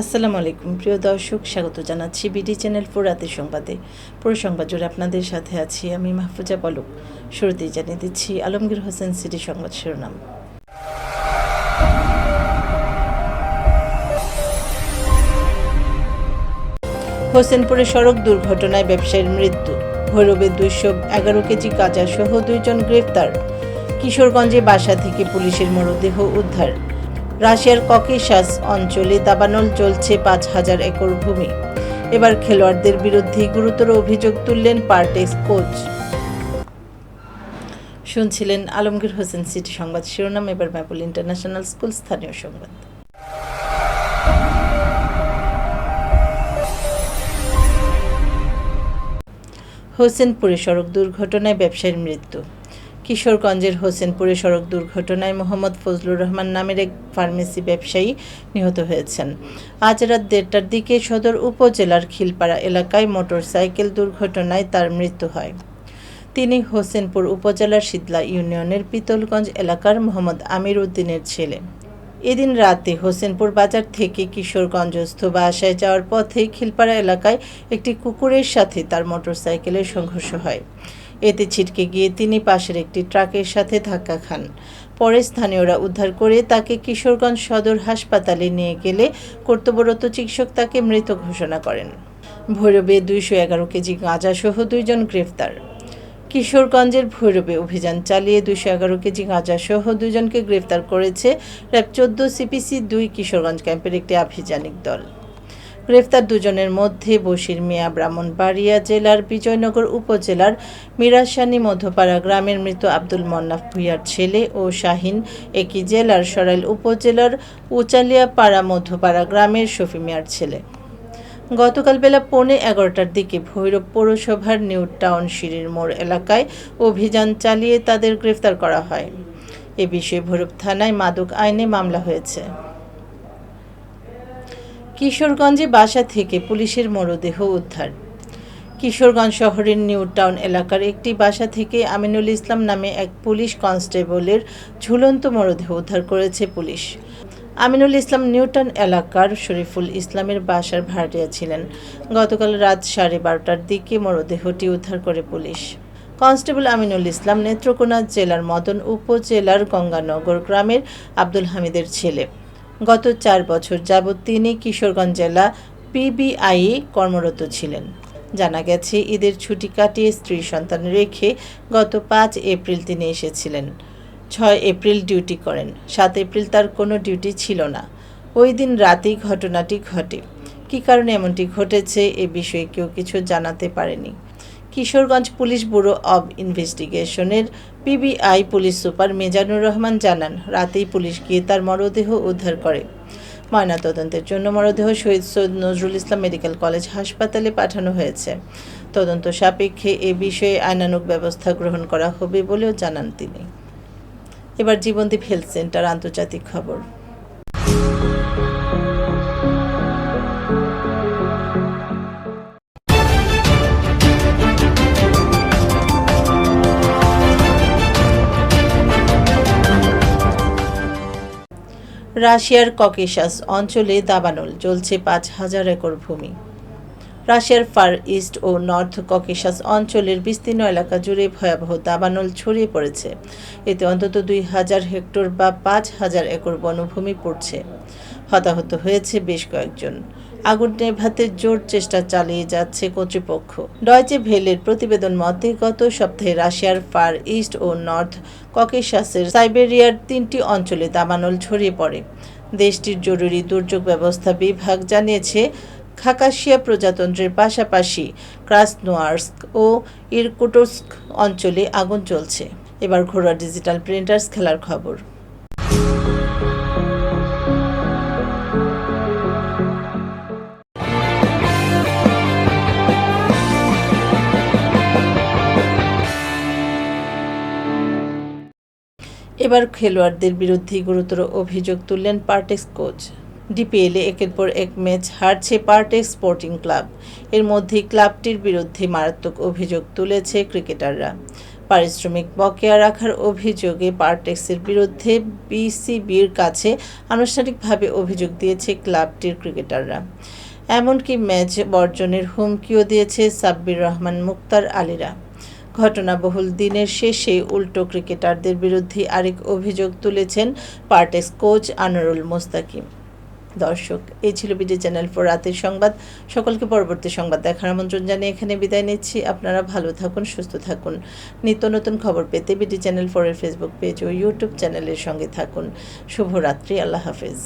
আসসালামু আলাইকুম। প্রিয় দর্শক, স্বাগত জানাচ্ছি বিডি চ্যানেল ফোর সংবাদে। পুরো সংবাদ জুড়ে আপনাদের সাথে আছি আমি মাহফুজা পলক। শুরুতেই জানিয়ে দিচ্ছি আলমগীর হোসেন সিটি সংবাদ শিরোনাম। হোসেনপুরে সড়ক দুর্ঘটনায় ব্যবসায়ীর মৃত্যু। ভৈরবে দুইশো এগারো কেজি গাঁজা সহ দুইজন গ্রেফতার। কিশোরগঞ্জে বাসা থেকে পুলিশের মরদেহ উদ্ধার। রাশিয়ার ককেশাস অঞ্চলে দাবানল চলছে পাঁচ হাজার একর ভূমি। এবার খেলোয়াড়দের বিরুদ্ধে গুরুতর অভিযোগ তুললেন পার্টেক্স কোচ। শুনছিলেন আলমগীর হোসেন সিটি সংবাদ শিরোনাম, এবার ম্যাপল ইন্টারন্যাশনাল স্কুল স্থানীয় সংবাদ। হোসেনপুরে সড়ক দুর্ঘটনায় ব্যবসায়ীর মৃত্যু। কিশোরগঞ্জের হোসেনপুরে সড়ক দুর্ঘটনায় মোহাম্মদ ফজলুর রহমান নামের এক ফার্মেসি ব্যবসায়ী নিহত হয়েছেন। আজ রাত দেড়টার দিকে সদর উপজেলার খিলপাড়া এলাকায় মোটরসাইকেল দুর্ঘটনায় তার মৃত্যু হয়। তিনি হোসেনপুর উপজেলার শীতলা ইউনিয়নের পিতলগঞ্জ এলাকার মোহাম্মদ আমির উদ্দিনের ছেলে। এদিন রাতে হোসেনপুর বাজার থেকে কিশোরগঞ্জস্থ বাসায় যাওয়ার পথে খিলপাড়া এলাকায় একটি কুকুরের সাথে তার মোটরসাইকেলের সংঘর্ষ হয়। এতে ছিটকে গিয়ে তিনি পাশের একটি ট্রাকের সাথে ধাক্কা খান। পরে স্থানীয়রা উদ্ধার করে তাকে কিশোরগঞ্জ সদর হাসপাতালে নিয়ে গেলে কর্তব্যরত চিকিৎসক তাকে মৃত ঘোষণা করেন। ভৈরবে দুইশো এগারো কেজি গাঁজা সহ দুইজন গ্রেফতার। কিশোরগঞ্জের ভৈরবে অভিযান চালিয়ে দুশো এগারো কেজি গাঁজা সহ দুজনকে গ্রেফতার করেছে র্যাব চোদ্দ সিপিসি দুই কিশোরগঞ্জ ক্যাম্পের একটি আভিযানিক দল। গ্রেফতার দুজনের মধ্যে বশির মিয়া ব্রাহ্মণবাড়িয়া জেলার বিজয়নগর উপজেলার মিরাসানি মধ্যপাড়া গ্রামের মৃত আব্দুল মন্নাফ ভুইয়ার ছেলে ও শাহিন একই জেলার সরাইল উপজেলার উচালিয়াপাড়া মধ্যপাড়া গ্রামের শফি মিয়ার ছেলে। গতকাল বেলা পৌনে এগারোটার দিকে ভৈরব পৌরসভার নিউ টাউন সিঁড়ির মোড় এলাকায় অভিযান চালিয়ে তাদের গ্রেফতার করা হয়। এ বিষয়ে ভৈরব থানায় মাদক আইনে মামলা হয়েছে। কিশোরগঞ্জে বাসা থেকে পুলিশের মরদেহ উদ্ধার। কিশোরগঞ্জ শহরের নিউ টাউন এলাকার একটি বাসা থেকে আমিনুল ইসলাম নামে এক পুলিশ কনস্টেবলের ঝুলন্ত মরদেহ উদ্ধার করেছে পুলিশ। আমিনুল ইসলাম নিউটন এলাকার শরীফুল ইসলামের বাসার ভাড়াটিয়া ছিলেন। গতকাল রাত সাড়ে বারোটার দিকে মরদেহটি উদ্ধার করে পুলিশ। কনস্টেবল আমিনুল ইসলাম নেত্রকোনা জেলার মদন উপজেলার গঙ্গানগর গ্রামের আব্দুল হামিদের ছেলে। গত চার বছর যাবৎ তিনি কিশোরগঞ্জ জেলা পিবিআই কর্মরত ছিলেন। জানা গেছে, ঈদের ছুটি কাটিয়ে স্ত্রী সন্তান রেখে গত পাঁচ এপ্রিল তিনি এসেছিলেন। ছয় এপ্রিল ডিউটি করেন। সাত এপ্রিল তার কোনো ডিউটি ছিল না। ওই দিন রাতেই ঘটনাটি ঘটে। কী কারণে এমনটি ঘটেছে এ বিষয়ে কেউ কিছু জানাতে পারেনি। Kishoreganj police bureau of ইনভেস্টিগেশনের PBI police super Mezanur Rahman জানান, রাতেই পুলিশ গিয়ে তার মরদেহ উদ্ধার করে। ময়নাতদন্তের জন্য মরদেহ শহীদ সৈয়দ নজরুল ইসলাম মেডিকেল কলেজ হাসপাতালে পাঠানো হয়েছে। তদন্ত সাপেক্ষে এ বিষয়ে আইনানুগ ব্যবস্থা গ্রহণ করা হবে বলেও জানান তিনি। এবার জীবনদীপ হেলথ সেন্টার আন্তর্জাতিক খবর। রাশিয়ার ককেশাস অঞ্চলে দাবানল, জ্বলছে পাঁচ হাজার একর ভূমি। রাশিয়ার ফার ইস্ট ও নর্থ ককেশাস অঞ্চলের বিস্তীর্ণ এলাকা জুড়ে ভয়াবহ দাবানল ছড়িয়ে পড়েছে। এতে অন্তত দুই হাজার হেক্টর বা পাঁচ হাজার একর বনভূমি পড়ছে। হতাহত হয়েছে বেশ কয়েকজন। আগুন নেভাতে জোর চেষ্টা চালিয়ে যাচ্ছে কর্তৃপক্ষ। ডয়চে ভেলের প্রতিবেদন মতে, গত সপ্তাহে রাশিয়ার ফার ইস্ট ও নর্থ ককেশাসের সাইবেরিয়ার তিনটি অঞ্চলে দাবানল ছড়িয়ে পড়ে। দেশটির জরুরি দুর্যোগ ব্যবস্থা বিভাগ জানিয়েছে খাকাশিয়া প্রজাতন্ত্রের পাশাপাশি ক্রাসনোয়ার্স্ক ও ইরকুটস্ক অঞ্চলে আগুন চলছে এবার ঘোড়া ডিজিটাল প্রিন্টার্স খেলার খবর। এবার খেলোয়াড়দের বিরুদ্ধে গুরুতর অভিযোগ তুললেন পার্টেক্স কোচ। ডিপিএলে একের পর এক ম্যাচ হারছে পার্টেক্স স্পোর্টিং ক্লাব। এর মধ্যেই ক্লাবটির বিরুদ্ধে মারাত্মক অভিযোগ তুলেছে ক্রিকেটাররা। পারিশ্রমিক বকেয়া রাখার অভিযোগে পার্টেক্সের বিরুদ্ধে বিসিবির কাছে আনুষ্ঠানিকভাবে অভিযোগ দিয়েছে ক্লাবটির ক্রিকেটাররা। এমনকি ম্যাচ বর্জনের হুমকিও দিয়েছে সাব্বির রহমান মুক্তার আলীরা। ঘটনাবহুল দিনের শেষে উল্টো ক্রিকেটারদের বিরুদ্ধে আরেক অভিযোগ তুলেছেন পার্টেক্স কোচ আনোয়ারুল মোস্তাকিম। দর্শক এই ছিল বিডি চ্যানেল ফোর রাতের সংবাদ। সকলকে পরবর্তী সংবাদ দেখার আমন্ত্রণ জানিয়ে এখানে বিদায় নিচ্ছি। আপনারা ভালো থাকুন, সুস্থ থাকুন। নিত্য নতুন খবর পেতে বিডি চ্যানেল ফোরের ফেসবুক পেজ ও ইউটিউব চ্যানেলের সঙ্গে থাকুন। শুভরাত্রি, আল্লাহ হাফেজ।